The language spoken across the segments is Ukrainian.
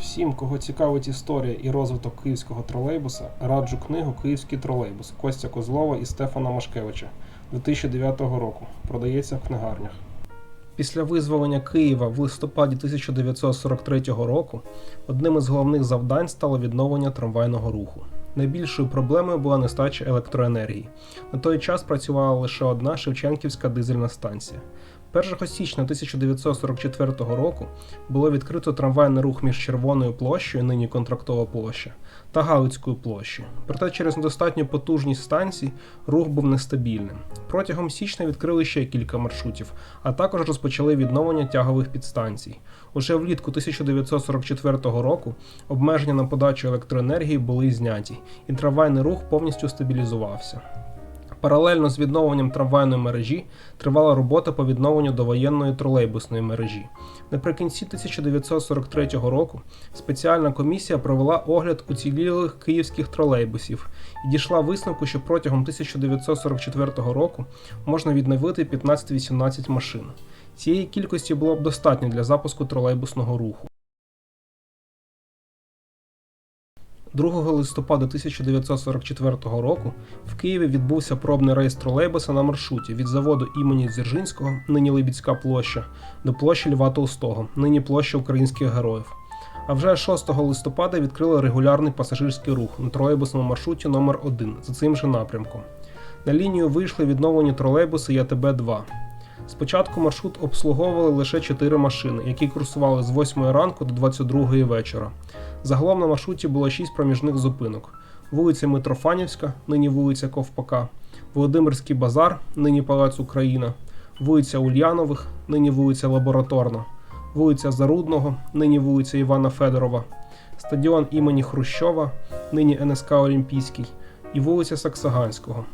Всім, кого цікавить історія і розвиток київського тролейбуса, раджу книгу Київський тролейбус Костя Козлова і Стефана Машкевича 2009 року. Продається в книгарнях. Після визволення Києва в листопаді 1943 року одним із головних завдань стало відновлення трамвайного руху. Найбільшою проблемою була нестача електроенергії. На той час працювала лише одна Шевченківська дизельна станція. 1 січня 1944 року було відкрито трамвайний рух між Червоною площею, нині контрактова площа, та Галицькою площею. Проте через недостатню потужність станцій рух був нестабільним. Протягом січня відкрили ще кілька маршрутів, а також розпочали відновлення тягових підстанцій. Уже влітку 1944 року обмеження на подачу електроенергії були зняті, і трамвайний рух повністю стабілізувався. Паралельно з відновленням трамвайної мережі тривала робота по відновленню довоєнної тролейбусної мережі. Наприкінці 1943 року спеціальна комісія провела огляд уцілілих київських тролейбусів і дійшла висновку, що протягом 1944 року можна відновити 15-18 машин. Цієї кількості було б достатньо для запуску тролейбусного руху. 2 листопада 1944 року в Києві відбувся пробний рейс тролейбуса на маршруті від заводу імені Дзержинського, нині Либідська площа, до площі Льва Толстого, нині площа українських героїв. А вже 6 листопада відкрили регулярний пасажирський рух на тролейбусному маршруті номер 1 за цим же напрямком. На лінію вийшли відновлені тролейбуси ЯТБ-2. Спочатку маршрут обслуговували лише 4 машини, які курсували з 8 ранку до 22 вечора. Загалом на маршруті було 6 проміжних зупинок: вулиця Митрофанівська, нині вулиця Ковпака, Володимирський базар, нині Палац Україна, вулиця Ульянових, нині вулиця Лабораторна, вулиця Зарудного, нині вулиця Івана Федорова, стадіон імені Хрущова, нині НСК Олімпійський, і вулиця Саксаганського.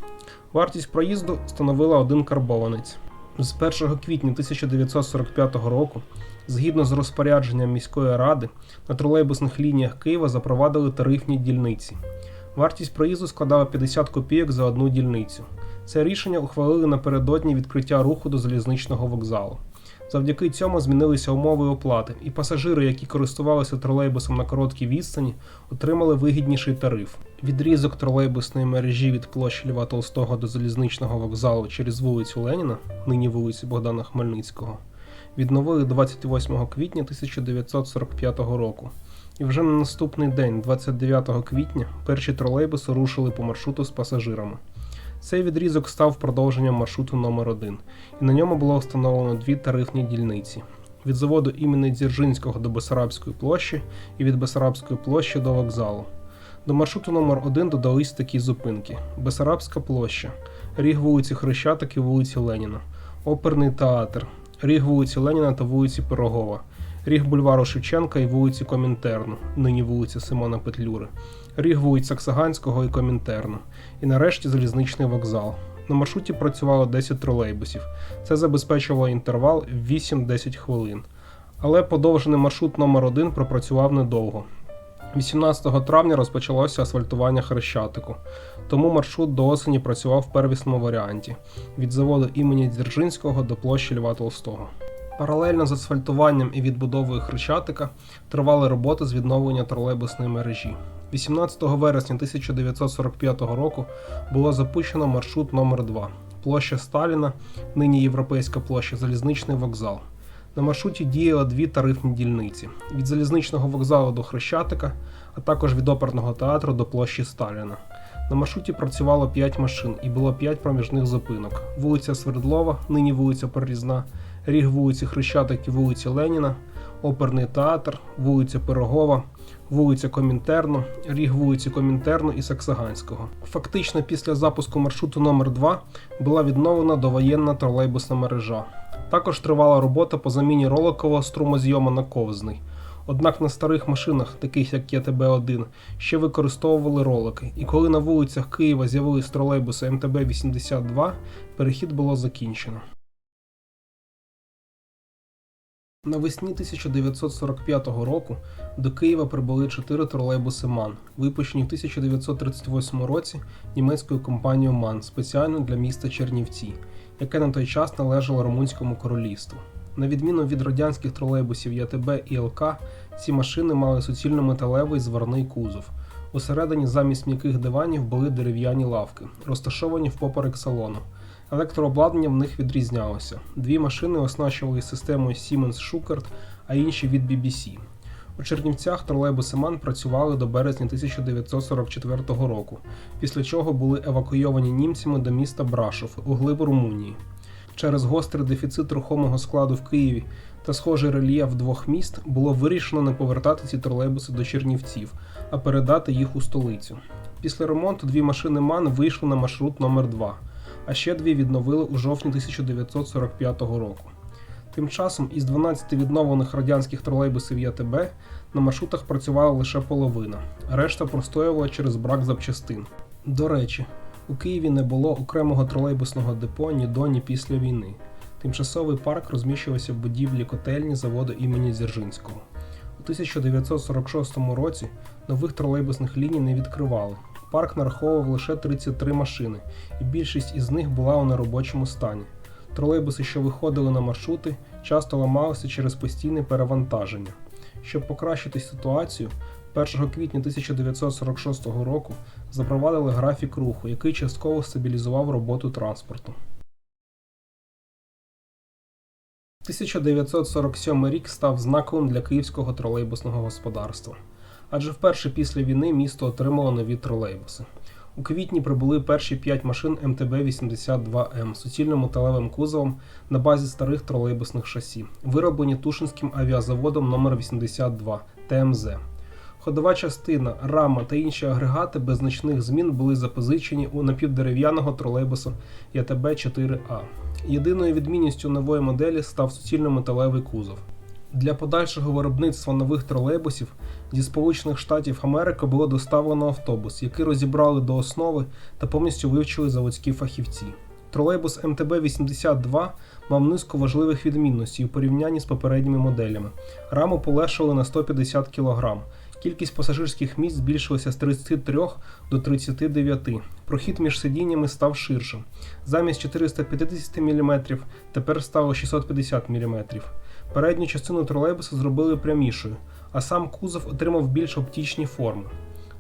Вартість проїзду становила один карбованець. З 1 квітня 1945 року, згідно з розпорядженням міської ради, на тролейбусних лініях Києва запровадили тарифні дільниці. Вартість проїзду складала 50 копійок за одну дільницю. Це рішення ухвалили напередодні відкриття руху до залізничного вокзалу. Завдяки цьому змінилися умови оплати, і пасажири, які користувалися тролейбусом на короткій відстані, отримали вигідніший тариф. Відрізок тролейбусної мережі від площі Льва Толстого до залізничного вокзалу через вулицю Леніна, нині вулиці Богдана Хмельницького, відновили 28 квітня 1945 року. І вже на наступний день, 29 квітня, перші тролейбуси рушили по маршруту з пасажирами. Цей відрізок став продовженням маршруту номер 1 і на ньому було встановлено дві тарифні дільниці: від заводу імені Дзержинського до Бесарабської площі і від Бесарабської площі до вокзалу. До маршруту номер 1 додались такі зупинки: Бесарабська площа, ріг вулиці Хрещатик і вулиці Леніна, Оперний театр, ріг вулиці Леніна та вулиці Пирогова, ріг бульвару Шевченка і вулиці Комінтерну, нині вулиці Симона Петлюри, ріг вулиць Саксаганського і Комінтерну, і нарешті залізничний вокзал. На маршруті працювало 10 тролейбусів. Це забезпечувало інтервал 8-10 хвилин. Але подовжений маршрут номер 1 пропрацював недовго. 18 травня розпочалося асфальтування Хрещатику, тому маршрут до осені працював в первісному варіанті від заводу імені Дзержинського до площі Льва Толстого. Паралельно з асфальтуванням і відбудовою Хрещатика тривали роботи з відновлення тролейбусної мережі. 18 вересня 1945 року було запущено маршрут номер 2 площа Сталіна, нині Європейська площа, залізничний вокзал. На маршруті діяли дві тарифні дільниці: від залізничного вокзалу до Хрещатика, а також від оперного театру до площі Сталіна. На маршруті працювало 5 машин і було 5 проміжних зупинок: вулиця Свердлова, нині вулиця Прорізна, ріг вулиці Хрещатик і вулиці Леніна, оперний театр, вулиця Пирогова, вулиця Комінтерну, ріг вулиці Комінтерну і Саксаганського. Фактично, після запуску маршруту номер 2 була відновлена довоєнна тролейбусна мережа. Також тривала робота по заміні роликового струмозйому на ковзний. Однак на старих машинах, таких як ЄТБ-1, ще використовували ролики, і коли на вулицях Києва з'явились тролейбуси МТБ-82, перехід було закінчено. Навесні 1945 року до Києва прибули чотири тролейбуси МАН, випущені в 1938 році німецькою компанією МАН спеціально для міста Чернівці, яке на той час належало Румунському королівству. На відміну від радянських тролейбусів ЯТБ і ЛК, ці машини мали суцільно металевий зварний кузов. Усередині замість м'яких диванів були дерев'яні лавки, розташовані впоперек салону. Електрообладнання в них відрізнялося. Дві машини оснащували системою Siemens Schuckert, а інші від BBC. У Чернівцях тролейбуси МАН працювали до березня 1944 року, після чого були евакуйовані німцями до міста Брашов у глиб Румунії. Через гострий дефіцит рухомого складу в Києві та схожий рельєф двох міст було вирішено не повертати ці тролейбуси до Чернівців, а передати їх у столицю. Після ремонту дві машини МАН вийшли на маршрут номер 2 а ще дві відновили у жовтні 1945 року. Тим часом із 12 відновлених радянських тролейбусів ЯТБ на маршрутах працювала лише половина, решта простоювала через брак запчастин. До речі, у Києві не було окремого тролейбусного депо ні до, ні після війни. Тимчасовий парк розміщувався в будівлі котельні заводу імені Дзержинського. У 1946 році нових тролейбусних ліній не відкривали. Парк нараховував лише 33 машини, і більшість із них була у неробочому стані. Тролейбуси, що виходили на маршрути, часто ламалися через постійне перевантаження. Щоб покращити ситуацію, 1 квітня 1946 року запровадили графік руху, який частково стабілізував роботу транспорту. 1947 рік став знаковим для київського тролейбусного господарства. Адже вперше після війни місто отримало нові тролейбуси. У квітні прибули перші 5 машин МТБ-82М з суцільно-металевим кузовом на базі старих тролейбусних шасі, вироблені Тушинським авіазаводом номер 82 ТМЗ. Ходова частина, рама та інші агрегати без значних змін були запозичені у напівдерев'яного тролейбусу ЯТБ-4А. Єдиною відмінністю нової моделі став суцільно-металевий кузов. Для подальшого виробництва нових тролейбусів зі Сполучених Штатів Америки було доставлено автобус, який розібрали до основи та повністю вивчили заводські фахівці. Тролейбус МТБ-82 мав низку важливих відмінностей у порівнянні з попередніми моделями. Раму полегшили на 150 кг. Кількість пасажирських місць збільшилася з 33 до 39. Прохід між сидіннями став ширшим. Замість 450 мм тепер стало 650 мм. Передню частину тролейбуса зробили прямішою, а сам кузов отримав більш оптічні форми.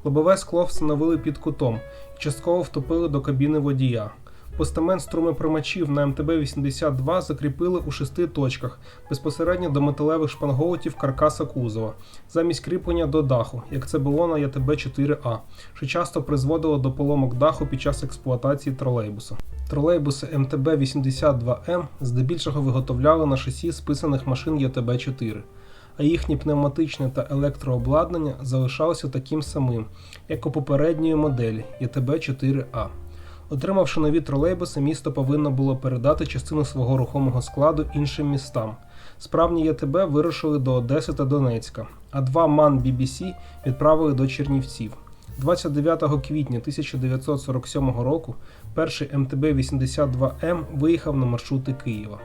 Лобове скло встановили під кутом і частково втопили до кабіни водія. Постамент струмопримачів на МТБ-82 закріпили у шести точках безпосередньо до металевих шпангоутів каркаса кузова, замість кріплення до даху, як це було на ЯТБ-4А, що часто призводило до поломок даху під час експлуатації тролейбуса. Тролейбуси МТБ-82М здебільшого виготовляли на шасі списаних машин ЯТБ-4, а їхнє пневматичне та електрообладнання залишалося таким самим, як у попередньої моделі ЯТБ-4А. Отримавши нові тролейбуси, місто повинно було передати частину свого рухомого складу іншим містам. Справні ЯТБ вирушили до Одеси та Донецька, а два МАН BBC відправили до Чернівців. 29 квітня 1947 року перший МТБ-82М виїхав на маршрути Києва.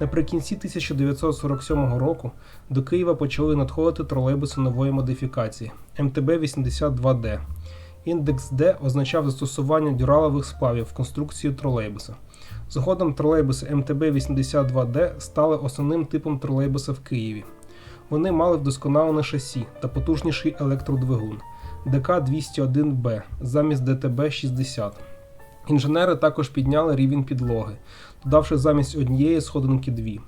Наприкінці 1947 року до Києва почали надходити тролейбуси нової модифікації МТБ-82Д. Індекс D означав застосування дюралових сплавів в конструкцію тролейбуса. Згодом тролейбуси МТБ-82Д стали основним типом тролейбуса в Києві. Вони мали вдосконалене шасі та потужніший електродвигун ДК-201Б замість ДТБ-60. Інженери також підняли рівень підлоги, додавши замість однієї сходинки дві.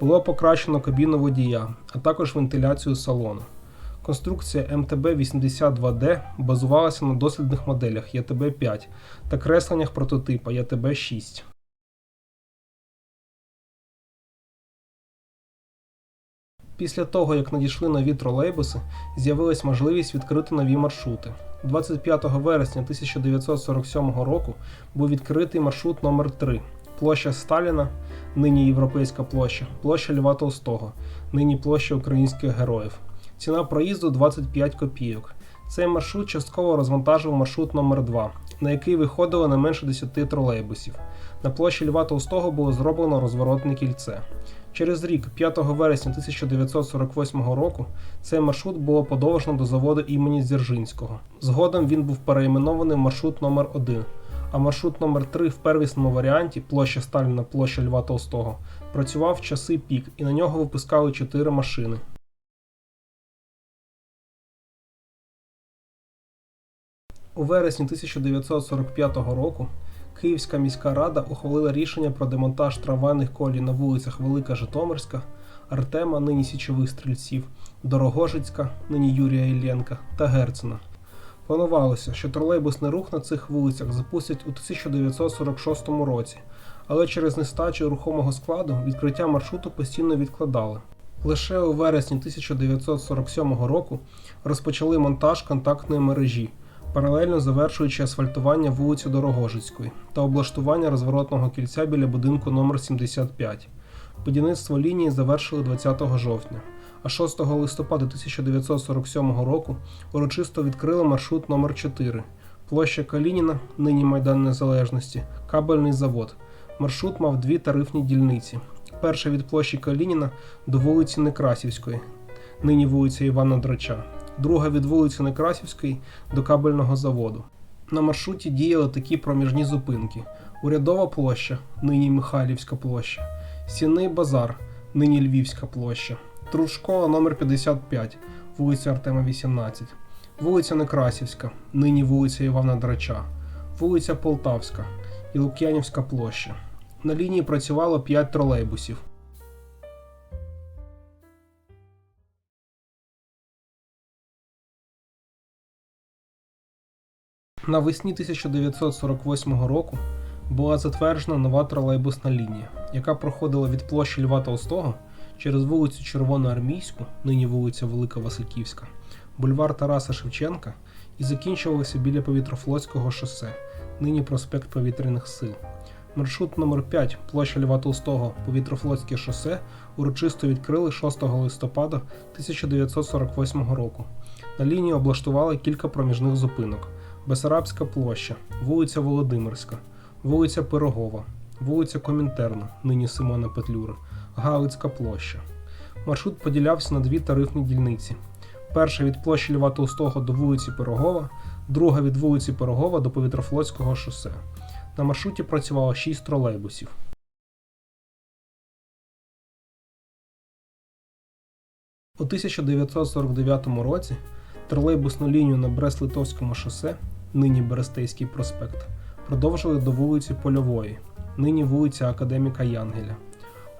Було покращено кабіну водія, а також вентиляцію салону. Конструкція МТБ-82Д базувалася на дослідних моделях ЯТБ-5 та кресленнях прототипа ЯТБ-6. Після того, як надійшли нові тролейбуси, з'явилась можливість відкрити нові маршрути. 25 вересня 1947 року був відкритий маршрут номер 3 площа Сталіна, нині Європейська площа, площа Льва Толстого, нині площа українських героїв. Ціна проїзду 25 копійок. Цей маршрут частково розвантажив маршрут номер 2 на який виходило не менше 10 тролейбусів. На площі Льва Толстого було зроблено розворотне кільце. Через рік, 5 вересня 1948 року, цей маршрут було подовжено до заводу імені Дзержинського. Згодом він був переіменований в маршрут номер 1 а маршрут номер 3 в первісному варіанті площа Сталіна, площа Льва Толстого працював в часи пік і на нього випускали 4 машини. У вересні 1945 року Київська міська рада ухвалила рішення про демонтаж трамвайних колій на вулицях Велика Житомирська, Артема, нині Січових стрільців, Дорогожицька, нині Юрія Іллєнка та Герцена. Планувалося, що тролейбусний рух на цих вулицях запустять у 1946 році, але через нестачу рухомого складу відкриття маршруту постійно відкладали. Лише у вересні 1947 року розпочали монтаж контактної мережі, паралельно завершуючи асфальтування вулиці Дорогожицької та облаштування розворотного кільця біля будинку номер 75. Будівництво лінії завершили 20 жовтня, а 6 листопада 1947 року урочисто відкрили маршрут номер 4 площа Калініна, нині Майдан Незалежності, кабельний завод. Маршрут мав дві тарифні дільниці. Перша від площі Калініна до вулиці Некрасівської, нині вулиця Івана Драча, друга від вулиці Некрасівської до кабельного заводу. На маршруті діяли такі проміжні зупинки: Урядова площа, нині Михайлівська площа, Сінний базар, нині Львівська площа, Трушкола номер 55, вулиця Артема 18, вулиця Некрасівська, нині вулиця Івана Драча, вулиця Полтавська і Лук'янівська площа. На лінії працювало 5 тролейбусів. Навесні 1948 року була затверджена нова тролейбусна лінія, яка проходила від площі Льва Толстого через вулицю Червоноармійську, нині вулиця Велика Васильківська, бульвар Тараса Шевченка і закінчувалася біля Повітрофлотського шосе, нині проспект Повітряних сил. Маршрут номер 5 площа Льва Толстого, Повітрофлотське шосе урочисто відкрили 6 листопада 1948 року. На лінії облаштували кілька проміжних зупинок: Бесарабська площа, вулиця Володимирська, вулиця Пирогова, вулиця Комінтерна, нині Симона Петлюри, Галицька площа. Маршрут поділявся на дві тарифні дільниці: перша від площі Льва Толстого до вулиці Пирогова, друга від вулиці Пирогова до Повітрофлотського шосе. На маршруті працювало 6 тролейбусів. У 1949 році тролейбусну лінію на Брест-Литовському шосе, нині Берестейський проспект, продовжили до вулиці Польової, нині вулиця Академіка Янгеля.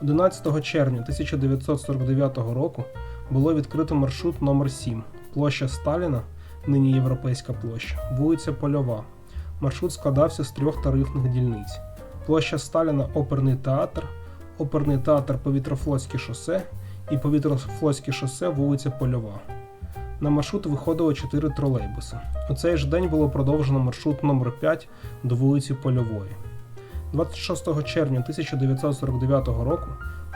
11 червня 1949 року було відкрито маршрут номер 7 площа Сталіна, нині Європейська площа, вулиця Польова. Маршрут складався з трьох тарифних дільниць: площа Сталіна Оперний театр, Оперний театр Повітрофлотське шосе і Повітрофлотське шосе вулиця Польова. На маршрут виходило 4 тролейбуси. У цей ж день було продовжено маршрут номер 5 до вулиці Польової. 26 червня 1949 року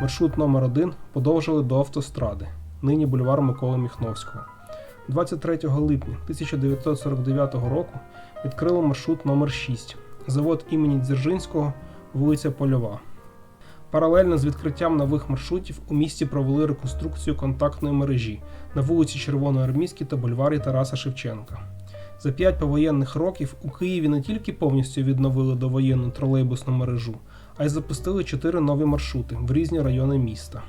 маршрут номер 1 подовжили до автостради, нині бульвар Миколи Міхновського. 23 липня 1949 року відкрили маршрут номер 6 завод імені Дзержинського, вулиця Польова. Паралельно з відкриттям нових маршрутів у місті провели реконструкцію контактної мережі на вулиці Червоноармійській та бульварі Тараса Шевченка. За п'ять повоєнних років у Києві не тільки повністю відновили довоєнну тролейбусну мережу, а й запустили чотири нові маршрути в різні райони міста.